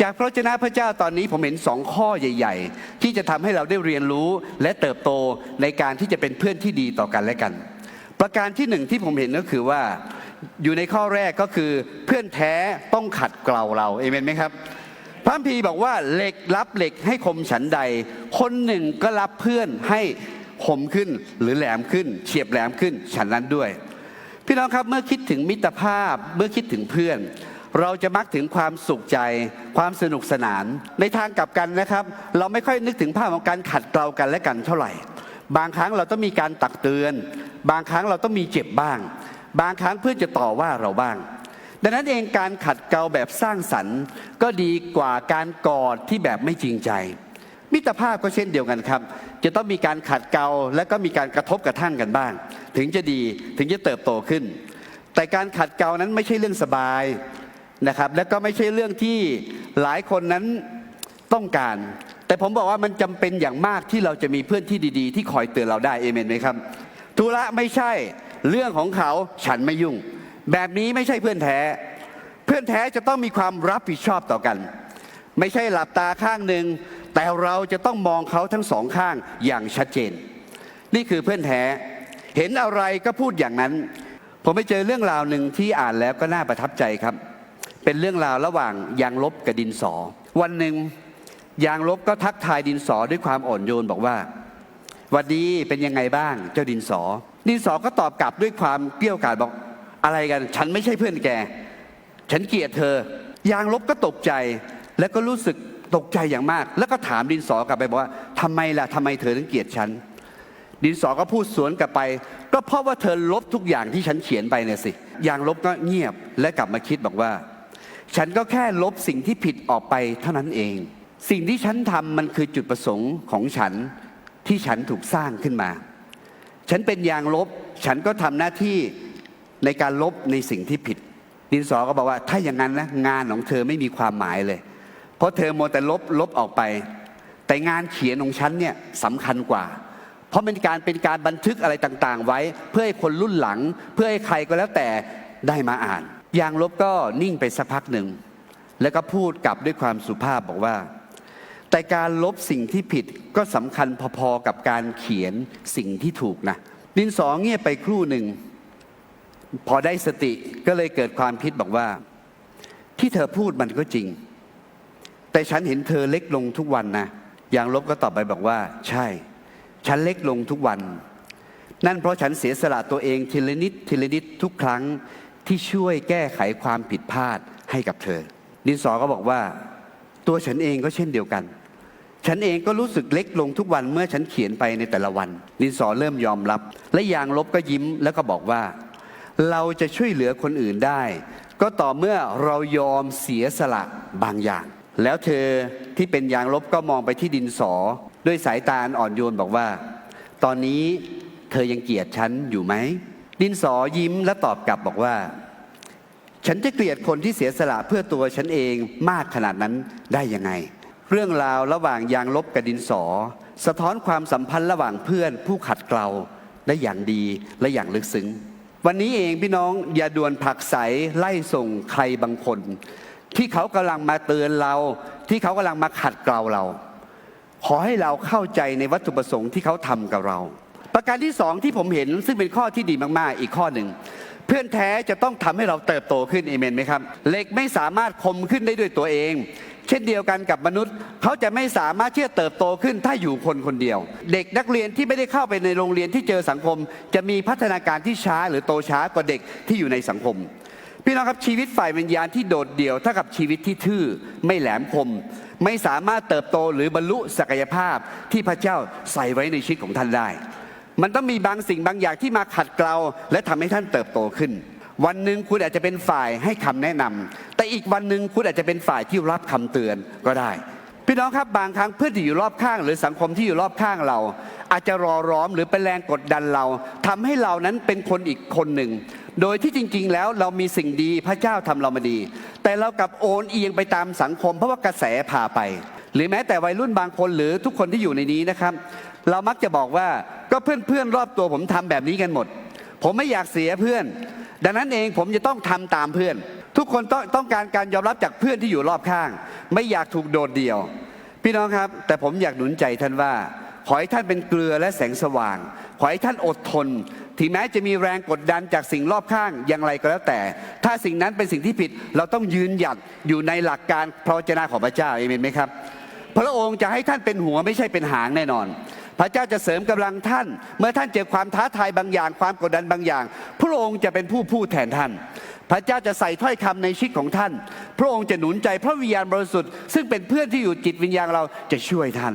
จากพระเจ้าพระเจ้าตอนนี้ผมเห็นสองข้อใหญ่ ๆ ที่จะทำให้เราได้เรียนรู้และเติบโตในการที่จะเป็นเพื่อนที่ดีต่อกันและกัน ประการที่หนึ่งที่ผมเห็นก็คือว่าอยู่ในข้อแรกก็คือเพื่อนแท้ต้องขัดเกลาเราเอเมนไหมครับพระคัมภีบอกว่าเหล็กรับเหล็กให้คมฉันใด คนหนึ่งก็รับเพื่อนให้คมขึ้นหรือแหลมขึ้น เฉียบแหลมขึ้นฉันนั้นด้วย พี่น้องครับเมื่อคิดถึงมิตรภาพเมื่อคิดถึงเพื่อน เราจะมักถึงความสุขใจ ความสนุกสนาน ในทางกลับกันนะครับ เราไม่ค่อยนึกถึงภาพของการขัดเกลากันและกันเท่าไหร่ บางครั้งเราต้องมีการตักเตือน บางครั้งเราต้องมีเจ็บบ้าง บางครั้งเพื่อนจะต่อว่าเราบ้าง ดังนั้นเองการขัดเกลาแบบสร้างสรรค์ ก็ดีกว่าการกอดที่แบบไม่จริงใจ มิตรภาพก็เช่นเดียวกันครับ จะต้องมีการขัดเกลาและก็มีการกระทบกระทั่งกันบ้าง ถึงจะดีถึงจะเติบโตขึ้น แต่การขัดเกลานั้นไม่ใช่เรื่องสบาย นะครับ และก็ไม่ใช่เรื่องที่หลายคนนั้นต้องการ แต่ผมบอกว่ามันจำเป็นอย่างมากที่เราจะมีเพื่อนที่ดีๆ ที่คอยเตือนเราได้เอเมนไหมครับธุระไม่ใช่เรื่องของเขาฉันไม่ยุ่ง แบบนี้ไม่ใช่เพื่อนแท้ เพื่อนแท้จะต้องมีความรับผิดชอบต่อกัน ไม่ใช่หลับตาข้างหนึ่งแต่เราจะต้องมองเขาทั้งสองข้างอย่างชัดเจน นี่คือเพื่อนแท้เห็นอะไรก็พูดอย่างนั้น ผมไปเจอเรื่องราวหนึ่งที่อ่านแล้วก็น่าประทับใจครับ เป็นเรื่องราวระหว่างยางลบกับดินสอ วันหนึ่งยางลบก็ทักทายดินสอด้วยความอ่อนโยนบอกว่าวัดดีเป็นยังไงบ้างเจ้าดินสอ ดินสอก็ตอบกลับด้วยความเกรี้ยวกราดบอกอะไรกัน ฉันไม่ใช่เพื่อนแก ฉันเกลียดเธอ ยางลบก็ตกใจ แล้วก็รู้สึกตกใจอย่างมาก แล้วก็ถามดินสอกลับไปบอกว่าทำไมล่ะทำไมเธอถึงเกลียดฉัน ดินสอก็พูดสวนกลับไป ก็เพราะว่าเธอลบทุกอย่างที่ฉันเขียนไปเนี่ยสิ ยางลบก็เงียบและกลับมาคิดบอกว่า ฉันก็แค่ลบสิ่งที่ผิดออกไปเท่านั้นเอง สิ่งที่ฉันทำมันคือจุดประสงค์ของฉันที่ฉันถูกสร้างขึ้นมา ฉันเป็นยางลบ ฉันก็ทำหน้าที่ในการลบในสิ่งที่ผิด ดินสอก็บอกว่า ถ้าอย่างนั้นนะงานของเธอไม่มีความหมายเลย เพราะเธอโมวแต่ลบลบออกไป แต่งานเขียนของฉันเนี่ยสำคัญกว่า เพราะเป็นการเป็นการบันทึกอะไรต่างๆ ไว้ เพื่อให้คนรุ่นหลัง เพื่อให้ใครก็แล้วแต่ได้มาอ่าน ยางลบก็นิ่งไปสักพักหนึ่ง แล้วก็พูดกลับด้วยความสุภาพบอกว่า แต่การลบสิ่งที่ผิดก็สำคัญพอๆกับการเขียนสิ่งที่ถูกนะดินสอเงียบไปครู่หนึ่ง พอได้สติก็เลยเกิดความคิดบอกว่า ที่เธอพูดมันก็จริง แต่ฉันเห็นเธอเล็กลงทุกวันนะยางลบก็ตอบไปบอกว่า ใช่ ฉันเล็กลงทุกวัน นั่นเพราะฉันเสียสละตัวเองทีละนิดทีละนิดทุกครั้ง ที่ช่วยแก้ไขความผิดพลาดให้กับเธอ ดินสอก็บอกว่า ตัวฉันเองก็เช่นเดียวกัน ฉันเองก็รู้สึกเล็กลงทุกวันเมื่อฉันเขียนไปในแต่ละวัน ดินสอเริ่มยอมรับ และยางลบก็ยิ้มแล้วก็บอกว่า เราจะช่วยเหลือคนอื่นได้ ก็ต่อเมื่อเรายอมเสียสละบางอย่าง แล้วเธอที่เป็นยางลบก็มองไปที่ดินสอ ด้วยสายตาอ่อนโยนบอกว่า ตอนนี้เธอยังเกลียดฉันอยู่ไหม ดินสอยิ้มและตอบกลับบอกว่า ฉันจะเกลียดคนที่เสียสละเพื่อตัวฉันเองมากขนาดนั้นได้ยังไง เรื่องราวระหว่างยางลบกับดินสอ สะท้อนความสัมพันธ์ระหว่างเพื่อนผู้ขัดเกลาได้อย่างดีและอย่างลึกซึ้ง วันนี้เองพี่น้องอย่าด่วนผักใสไล่ส่งใครบางคน ที่เขากำลังมาเตือนเรา ที่เขากำลังมาขัดเกลาเรา ขอให้เราเข้าใจในวัตถุประสงค์ที่เขาทำกับเรา ประการที่สองที่ผมเห็นซึ่งเป็นข้อที่ดีมากๆ อีกข้อหนึ่ง เพื่อนแท้จะต้องทำให้เราเติบโตขึ้นเอเมนไหมครับเหล็กไม่สามารถคมขึ้นได้ด้วยตัวเอง เช่นเดียวกันกับมนุษย์ เขาจะไม่สามารถที่จะเติบโตขึ้นถ้าอยู่คนคนเดียว เด็กนักเรียนที่ไม่ได้เข้าไปในโรงเรียนที่เจอสังคม จะมีพัฒนาการที่ช้าหรือโตช้ากว่าเด็กที่อยู่ในสังคมพี่น้องครับชีวิตฝ่ายวิญญาณที่โดดเดี่ยวเท่ากับชีวิตที่ทื่อไม่แหลมคม ไม่สามารถเติบโตหรือบรรลุศักยภาพที่พระเจ้าใส่ไว้ในชีวิตของท่านได้ มันต้องมีบางสิ่งบางอย่างที่มาขัดเกลาและทำให้ท่านเติบโตขึ้น วันหนึ่งคุณอาจจะเป็นฝ่ายให้คำแนะนำแต่อีกวันหนึ่งคุณอาจจะเป็นฝ่ายที่รับคำเตือนก็ได้ พี่น้องครับบางครั้งเพื่อนที่อยู่รอบข้าง หรือสังคมที่อยู่รอบข้างเรา อาจจะรอร้อมหรือเป็นแรงกดดันเราทำให้เรานั้นเป็นคนอีกคนหนึ่งโดยที่จริงๆ แล้วเรามีสิ่งดีพระเจ้าทำเรามาดี แต่เรากลับโอนเอียงไปตามสังคม เพราะว่ากระแสพาไป หรือแม้แต่วัยรุ่นบางคนหรือทุกคนที่อยู่ในนี้นะครับ เรามักจะบอกว่าก็เพื่อนๆรอบตัวผมทำแบบนี้กันหมด ผมไม่อยากเสียเพื่อน ดังนั้นเองผมจะต้องทำตามเพื่อน ทุกคนต้องต้องการการยอมรับจากเพื่อนที่อยู่รอบข้าง ไม่อยากถูกโดดเดี่ยว พี่น้องครับ แต่ผมอยากหนุนใจท่านว่าขอให้ท่านเป็นเกลือและแสงสว่าง ขอให้ท่านอดทน ถึงแม้จะมีแรงกดดันจากสิ่งรอบข้างอย่างไรก็แล้วแต่ ถ้าสิ่งนั้นเป็นสิ่งที่ผิด เราต้องยืนหยัดอยู่ในหลักการพระวจนะของพระเจ้าเอเมนไหมครับ พระองค์จะให้ท่านเป็นหัวไม่ใช่เป็นหางแน่นอน พระเจ้าจะเสริมกำลังท่าน เมื่อท่านเจอความท้าทายบางอย่าง ความกดดันบางอย่าง พระองค์จะเป็นผู้พูดแทนท่าน พระเจ้าจะใส่ถ้อยคำในชีวิตของท่าน พระองค์จะหนุนใจพระวิญญาณบริสุทธิ์ซึ่งเป็นเพื่อนที่อยู่จิตวิญญาณเราจะช่วยท่าน